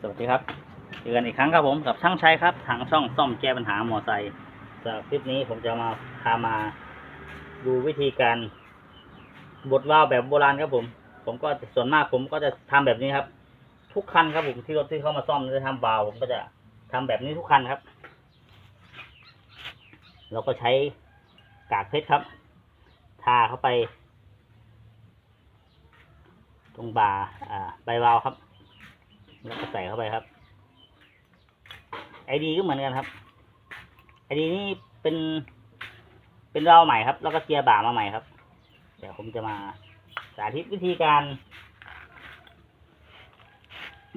สวัสดีครับเจอกันอีกครั้งครับผมกับช่างชัยครับทางช่องซ่อมแก้ปัญหามอไซค์สำหรับคลิปนี้ผมจะมาพามาดูวิธีการบดวาล์วแบบโบราณครับผม ผมก็ส่วนมากผมก็จะทำแบบนี้ครับ ทุกคันครับผมที่รถที่เข้ามาซ่อมจะทำวาล์วผมก็จะทำแบบนี้ทุกคันครับ เราก็ใช้กากเพชรครับ ทาเข้าไป ตรงบ่าอ่าใบวาล์วครับ แล้วก็ใส่เข้าไปครับไอดีก็เหมือนกันครับไอดีนี่เป็นเป็นเราใหม่ครับ แล้วก็เกียร์บ่ามาใหม่ครับ เดี๋ยวผมจะมาสาธิตวิธีการ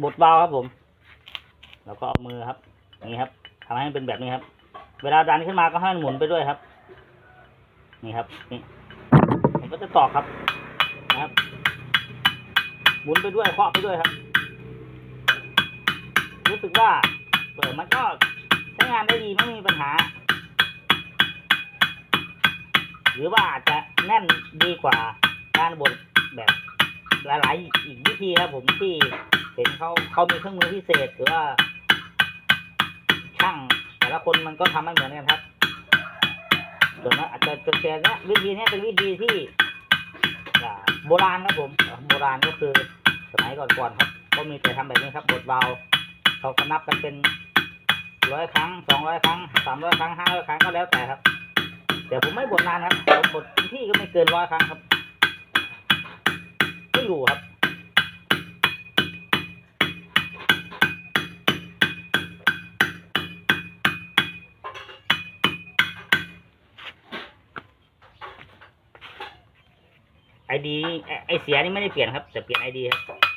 บดวาล์วครับผม แล้วก็เอามือครับอย่างนี้ครับทำให้มันเป็นแบบนี้ครับ เวลาดันขึ้นมาก็ให้มันหมุนไปด้วยครับ นี่ครับนี่ผมก็จะตอกครับนะครับ หมุนไปด้วยเคาะไปด้วยครับ รู้สึกว่าเปิดมันก็ใช้งานได้ดีไม่มีปัญหา หรือว่าอาจจะแน่นดีกว่าการบดแบบหลายๆอีกวิธีครับผมที่เห็นเขาเขามีเครื่องมือพิเศษหรือว่า ช่างแต่ละคนมันก็ทำไม่เหมือนกันครับส่วนมากอาจจะจะแต่เนี้ยวิธีนี้เป็นวิธีที่โบราณครับผม โบราณก็คือสมัยก่อนๆครับ ก็มีแต่ทำแบบนี้ครับบดเบา เขาก็นับกันเป็นร้อยครั้งสองร้อยครั้งสามร้อยครั้งห้าร้อยครั้งก็แล้วแต่ครับแต่ผมไม่บดนานครับผมบดที่ก็ไม่เกินร้อยครั้งครับไม่อยู่ครับไอดีไอเสียนี่ไม่ได้เปลี่ยนครับแต่เปลี่ยนไอดีครับ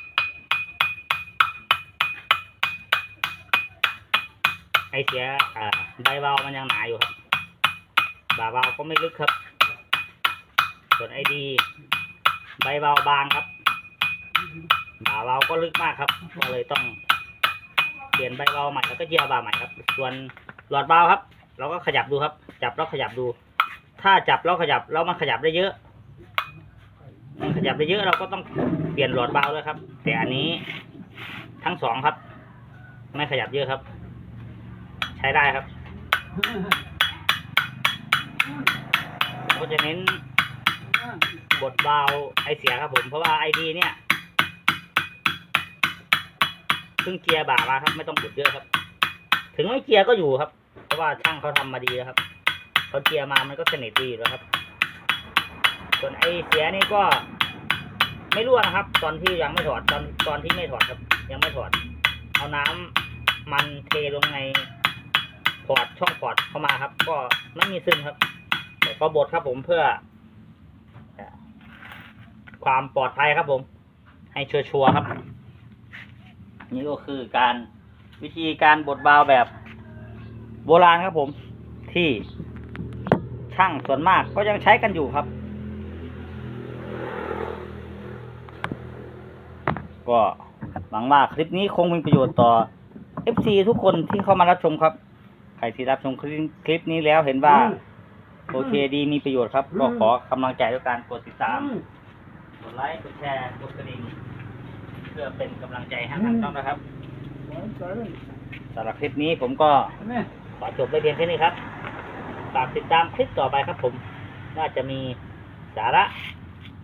ไอเสียอ่าใบเบามันยังหนาอยู่ครับบาเบาก็ไม่ลึกครับ ส่วนไอดีใบเบาบางครับบาเบาก็ลึกมากครับ ก็เลยต้องเปลี่ยนใบเบาใหม่แล้วก็เจียวบาใหม่ครับ ส่วนหลอดเบาครับ เราก็ขยับดูครับ จับแล้วขยับดู ถ้าจับแล้วขยับแล้วมันขยับได้เยอะมันขยับได้เยอะเราก็ต้องเปลี่ยนหลอดเบาด้วยครับ แต่อันนี้ทั้งสองครับ ไม่ขยับเยอะครับ ช้ได้ครับก็จะเน้นบทเบาไอเสียครับผม เพราะว่าไอดีเนี่ยเพิ่งเกียร์บ่ามาครับ ไม่ต้องบดเยอะครับ ถึงไม่เกียร์ก็อยู่ครับ เพราะว่าช่างเขาทำมาดีแล้วครับเขาเกียร์มามันก็สนิทดีแล้วครับ ส่วนไอเสียนี่ก็ไม่รั่วนะครับ ตอนที่ยังไม่ถอดตอนตอนที่ไม่ถอดครับ ยังไม่ถอด เอาน้ำมันเทลงใน พอร์ตช่องพอร์ตเข้ามาครับ ก็ไม่มีซึมครับแต่ก็บดครับผมเพื่อ ความปลอดภัยครับผม ให้ชัวร์ๆครับ นี่ก็คือการวิธีการบดบาวแบบโบราณครับผม ที่ช่างส่วนมากก็ยังใช้กันอยู่ครับ ก็หวังว่าคลิปนี้คงมีประโยชน์ต่อ FC ทุกคนที่เข้ามารับชมครับ รที่รับชมคลิปคลิปนี้แล้วเห็นว่า โอเคดีมีประโยชน์ครับ ก็ขอกำลังใจด้วยการกดติดตาม กดไลค์ กดแชร์ กดกระดิ่ง เพื่อเป็นกำลังใจให้ทางช่องนะครับสำหรับคลิปนี้ผมก็ขอจบไปเพียงแค่นี้ครับ ฝากติดตามคลิปต่อไปครับผมน่าจะมีสาระ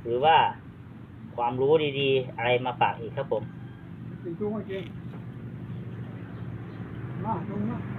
หรือว่าความรู้ดีๆ อะไรมาฝากอีกครับผมกินจุ้งมากินมาจุ้งมา